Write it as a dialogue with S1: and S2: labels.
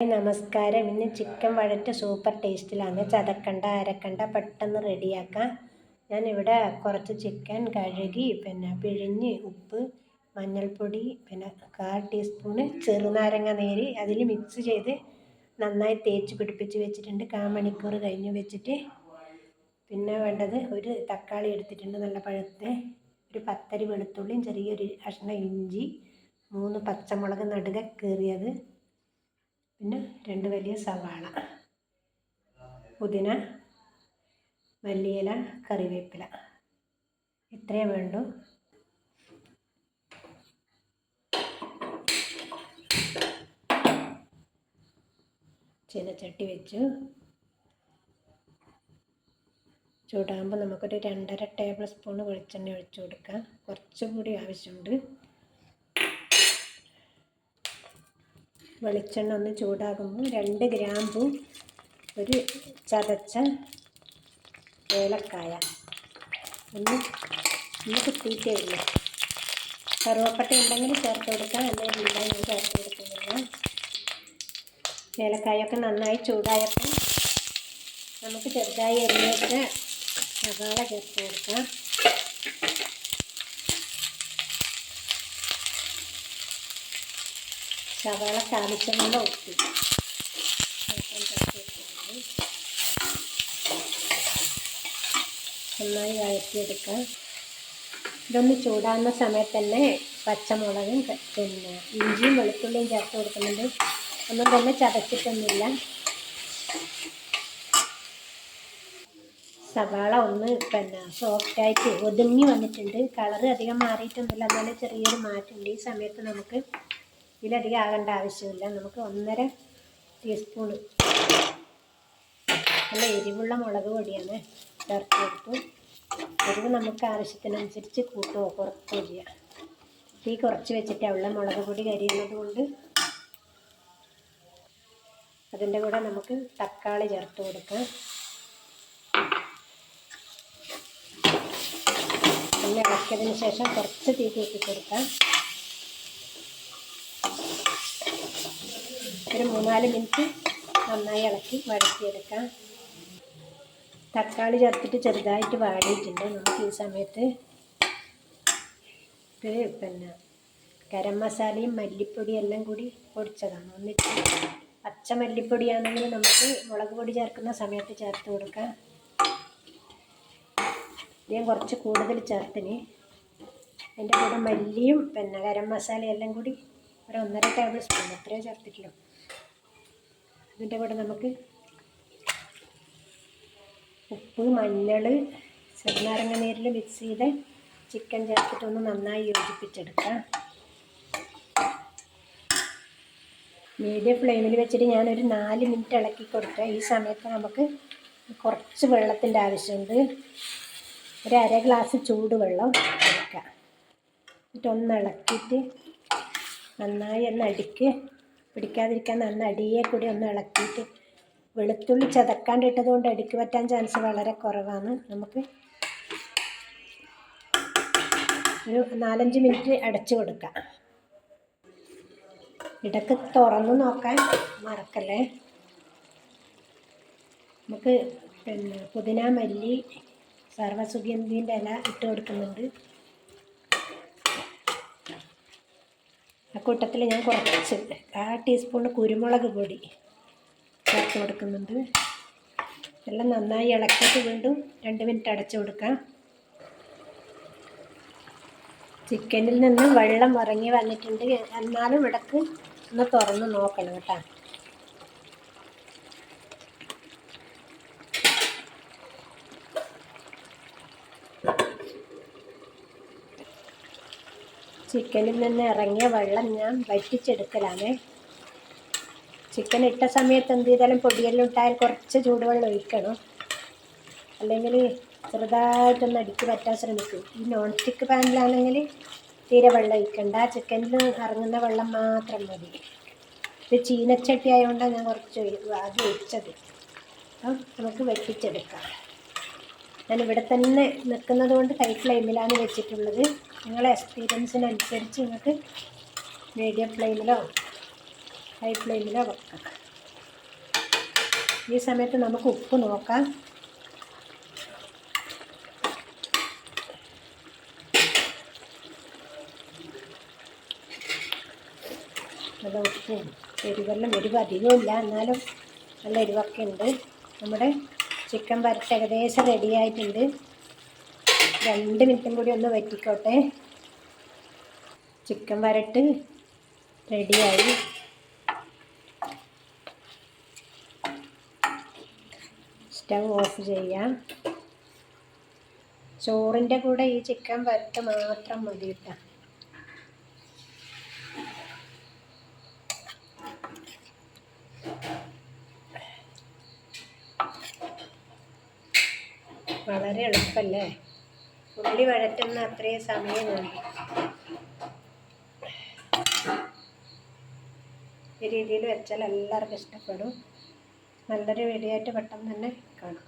S1: നമസ്കാരം. ഇന്ന് chicken വഴറ്റ് super ടേസ്റ്റിലാണ്. ചതക്കണ്ട Arakkanda പെട്ടെന്ന് റെഡിയാക്കാം. ഞാനിവിടെ കുറച്ച് ചിക്കൻ കഴുകി പിന്നെ പിഴിഞ്ഞ് ഉപ്പ് മഞ്ഞൾപ്പൊടി പിന്നെ കാൽ ടീസ്പൂണ് ചെറുനാരങ്ങ നീര് അതിൽ മിക്സ് ചെയ്ത് നന്നായി തേച്ച് പിടിപ്പിച്ച് വെച്ചിട്ടുണ്ട്. കാ മണിക്കൂർ കഴിഞ്ഞ് വെച്ചിട്ട്. പിന്നെ വേണ്ടത് ഒരു തക്കാളി എടുത്തിട്ടുണ്ട് നല്ല പഴുത്ത് ഒരു പത്തരി വെളുത്തുള്ളിയും ചെറിയൊരു കഷ്ണം ഇഞ്ചി മൂന്ന് പച്ചമുളക് നടുക കീറിയത്. പിന്നെ രണ്ട് വലിയ സവാള. പുതിന മല്ലിയില കറിവേപ്പില. ഇത്രയേ വേണ്ടൂ. ചീനച്ചട്ടി വെച്ചു. ചൂടാകുമ്പോൾ നമുക്കൊരു രണ്ടര ടേബിൾ സ്പൂൺ വെളിച്ചെണ്ണ ഒഴിച്ചു കൊടുക്കാം. കുറച്ചുകൂടി ആവശ്യമുണ്ട്. വെളിച്ചെണ്ണ ഒന്ന് ചൂടാകുമ്പോൾ രണ്ട് ഗ്രാമ്പു ഒരു ചതച്ച ഏലക്കായ. ഒന്ന് ഒന്ന് കുത്തിയിട്ടേ ഉള്ളൂ കറുവപ്പട്ട ഉണ്ടെങ്കിൽ ചേർത്ത് കൊടുക്കാം. അല്ലെങ്കിൽ ഇല്ലെങ്കിൽ ചേർത്ത് കൊടുക്കുന്നില്ല ഏലക്കായൊക്കെ നന്നായി ചൂടായപ്പോൾ നമുക്ക് ചെറുതായി എരിഞ്ഞിട്ട് സവാള ചേർത്ത് കൊടുക്കാം. സവാളക്ക് ആവശ്യമുള്ള ഉപ്പ് നന്നായി വഴറ്റിയെടുക്കാം. ഇതൊന്ന് ചൂടാകുന്ന സമയത്ത് തന്നെ പച്ചമുളകും പിന്നെ ഇഞ്ചിയും വെളുത്തുള്ളിയും ചേർത്ത് കൊടുക്കുന്നുണ്ട്. ഒന്നും തന്നെ ചതച്ചിട്ടൊന്നുമില്ല. സവാള ഒന്ന് പിന്നെ സോഫ്റ്റായിട്ട് ഒതുങ്ങി വന്നിട്ടുണ്ട്. കളറ് അധികം മാറിയിട്ടൊന്നുമില്ല. എന്നാലും ചെറിയൊരു മാറ്റമുണ്ട്. ഈ സമയത്ത് നമുക്ക് ഇതിലധികം ആകേണ്ട ആവശ്യമില്ല. നമുക്ക് ഒന്നര ടീസ്പൂൺ നല്ല എരിവുള്ള മുളക് പൊടിയാണ് ചേർത്ത് കൊടുത്തു എരിവ് നമുക്ക് ആവശ്യത്തിനനുസരിച്ച് കൂട്ടുമോ കുറച്ച് ചെയ്യാം. തീ കുറച്ച് വെച്ചിട്ടുള്ള മുളക് പൊടി കരിയുന്നത് കൊണ്ട് അതിന്റെ കൂടെ നമുക്ക് തക്കാളി ചേർത്ത് കൊടുക്കാം. പിന്നെ ഇളക്കിയതിന് ശേഷം കുറച്ച് തീ കൂട്ടി കൊടുക്കാം ഒരു മൂന്നാൽ മിനിറ്റ് നന്നായി ഇളക്കി വഴറ്റിയെടുക്കാം. തക്കാളി ചേർത്തിട്ട് ചെറുതായിട്ട് വാടിയിട്ടുണ്ട്. നമുക്ക് ഈ സമയത്ത് ഇത് പിന്നെ ഗരം മസാലയും മല്ലിപ്പൊടിയും എല്ലാം കൂടി പൊടിച്ചതാണ്. ഒന്നിച്ച് പച്ച മല്ലിപ്പൊടിയാണെങ്കിൽ നമുക്ക് മുളക് പൊടി ചേർക്കുന്ന സമയത്ത് ചേർത്ത് കൊടുക്കാം. ഞാൻ കുറച്ച് കൂടുതൽ ചേർത്തിന് അതിന്റെ കൂടെ മല്ലിയും പിന്നെ ഗരം മസാലയും എല്ലാം കൂടി ഒരു ഒന്നര ടേബിൾ സ്പൂൺ അത്രയും ചേർത്തിട്ടുള്ളൂ. അതിന്റെ കൂടെ നമുക്ക് ഉപ്പ് മഞ്ഞൾ ചെറുനാരങ്ങ നീരിൽ മിക്സ് ചെയ്ത് ചിക്കൻ ചേർത്തിട്ടൊന്ന് നന്നായി യോജിപ്പിച്ചെടുക്കാം. മീഡിയം ഫ്ലെയിമിൽ വെച്ചിട്ട് ഞാനൊരു നാല് മിനിറ്റ് ഇളക്കി കൊടുക്കുക ഈ സമയത്ത് നമുക്ക് കുറച്ച് വെള്ളത്തിന്റെ ആവശ്യമുണ്ട്. ഒരു അര ഗ്ലാസ് ചൂടുവെള്ളം എടുക്കുക എന്നിട്ടൊന്ന് ഇളക്കിയിട്ട് നന്നായി ഒന്ന് അടിക്ക്. പിടിക്കാതിരിക്കാൻ നന്ന അടിയെ കൂടി ഒന്ന് ഇളക്കിയിട്ട് വെളുത്തുള്ളി ചതക്കാണ്ടിട്ടത് കൊണ്ട് അടിക്ക് പറ്റാൻ ചാൻസ് വളരെ കുറവാണ്. നമുക്ക് ഒരു നാലഞ്ച് മിനിറ്റ് അടച്ചു കൊടുക്കാം. ഇടയ്ക്ക് തുറന്നു നോക്കാൻ മറക്കല്ലേ? നമുക്ക് പിന്നെ പുതിന മല്ലി സർവസുഗന്ധീന്റെ ഇല ഇട്ട് കൊടുക്കുന്നുണ്ട്. കൂട്ടത്തിൽ ഞാൻ കുറച്ച് കാ ടീസ്പൂൺ കുരുമുളക് പൊടി ചേർത്ത് കൊടുക്കുന്നുണ്ട്. എല്ലാം നന്നായി ഇളക്കിയിട്ട് വീണ്ടും രണ്ട് മിനിറ്റ് അടച്ചു കൊടുക്കാം. ചിക്കനിൽ നിന്ന് വെള്ളം ഇറങ്ങി വന്നിട്ടുണ്ട്. എന്നാലും ഇടയ്ക്ക് ഒന്ന് തുറന്ന് നോക്കണം കേട്ടോ. ചിക്കനിൽ നിന്ന് ഇറങ്ങിയ വെള്ളം ഞാൻ വറ്റിച്ചെടുക്കലാണ്. ചിക്കൻ ഇട്ട സമയത്ത് എന്ത് ചെയ്താലും പൊടിയെല്ലാം ഇട്ടാൽ കുറച്ച് ചൂടുവെള്ളം ഒഴിക്കണം. അല്ലെങ്കിൽ ചെറുതായിട്ടൊന്ന് അടിക്ക് പറ്റാൻ ശ്രമിക്കും. ഈ നോൺ സ്റ്റിക്ക് പാനിലാണെങ്കിൽ തീരെ വെള്ളം ഒഴിക്കണ്ട. ചിക്കനിൽ ഇറങ്ങുന്ന വെള്ളം മാത്രം മതി. ഇത് ചീനച്ചട്ടി ആയതുകൊണ്ടാണ് ഞാൻ കുറച്ച് ആദ്യം ഒഴിച്ചത്. അപ്പം നമുക്ക് വെട്ടിച്ചെടുക്കാം ഞാൻ ഇവിടെ തന്നെ നിൽക്കുന്നത് കൊണ്ട് ഹൈ ഫ്ലെയിമിലാണ് വെച്ചിട്ടുള്ളത്. നിങ്ങളെ എക്സ്പീരിയൻസിനനുസരിച്ച് നിങ്ങൾക്ക് മീഡിയം ഫ്ലെയിമിലോ ഹൈ ഫ്ലെയിമിലോ വെക്കാം. ഈ സമയത്ത് നമുക്ക് ഉപ്പ് നോക്കാം. നല്ല ഉപ്പും എരിവെല്ലാം എരിവ് അധികമില്ല. എന്നാലും നല്ല എരിവൊക്കെ ഉണ്ട്. നമ്മുടെ ചിക്കൻ വരട്ട് ഏകദേശം റെഡി ആയിട്ടുണ്ട്. രണ്ട് മിനിറ്റും കൂടി ഒന്ന് വറ്റിക്കോട്ടെ. ചിക്കൻ വരട്ട് റെഡിയായി സ്റ്റവ് ഓഫ് ചെയ്യാം. ചോറിന്റെ കൂടെ ഈ ചിക്കൻ വരട്ട് മാത്രം മതി കേട്ടോ വളരെ എളുപ്പമല്ലേ ഉള്ളി വഴറ്റുന്ന അത്രയും സമയം വേണം ഈ രീതിയിൽ വെച്ചാൽ എല്ലാവർക്കും ഇഷ്ടപ്പെടും. നല്ലൊരു വീഡിയോ പെട്ടെന്ന് തന്നെ കാണാം.